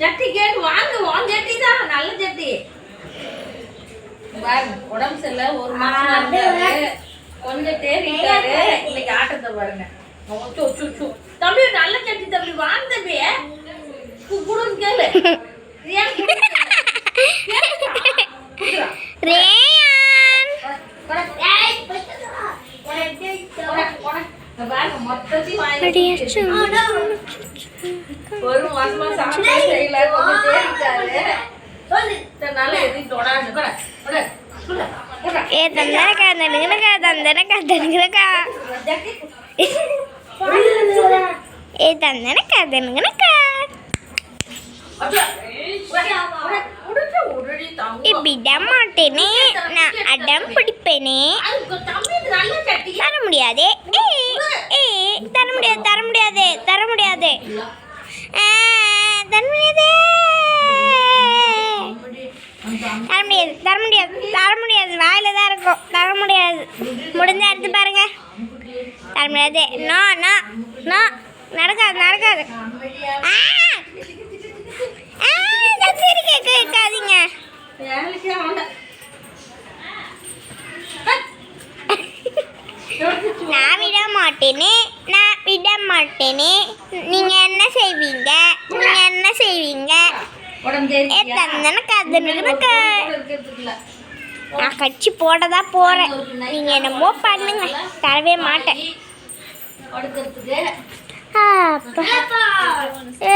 சட்டி கேட்டு வாங்க உன் சட்டி தான் நல்ல சட்டி. பாருங்க உடம்பு சரியில்லை ஒரு மாசம் கொஞ்சம் தேறிட்டாரு இன்னைக்கு ஆட்டத்தை பாருங்க. தம்பி நல்ல சட்டி தம்பி வாங்க தம்பி. குடுன்னு கேளு ஏன் குடுன்னு கேளு? கேளுடா. குடுடா. ரேயான் போடா, போடா, போடா. இந்த பாருங்க, மொத்தத்தையும் வாங்கி அடியாச்சு. ஒரு மாசமா சாப்பிட செய்யல கொஞ்சம் தேறிட்டாரு இதனால எதையும் தொடாது. போடா. ஏ தந்தனக்கா தந்தனக்கா தந்தனக்கா நான் அடம் பிடிப்பேனே. தர முடியாதே. முடியாது தர முடியாது தர முடியாது. தர முடியாது. தர முடியாது தர முடியாது தர முடியாது. வாயில தான் இருக்கும். தர முடியாது. முடிஞ்ச எடுத்து பாருங்க. தர முடியாது. No no no. நடக்காது நடக்காது. சரி கேட்காதீங்க நான் விட மாட்டேனே. மாட்டேனே. நீங்க என்ன செய்வீங்க? நீங்க என்ன செய்வீங்க? தந்தன கதனுக்கு. நான் கட்சி போட தான் போறேன். நீங்க என்னமோ பண்ணுங்க. தரவே மாட்டேன். ஏ,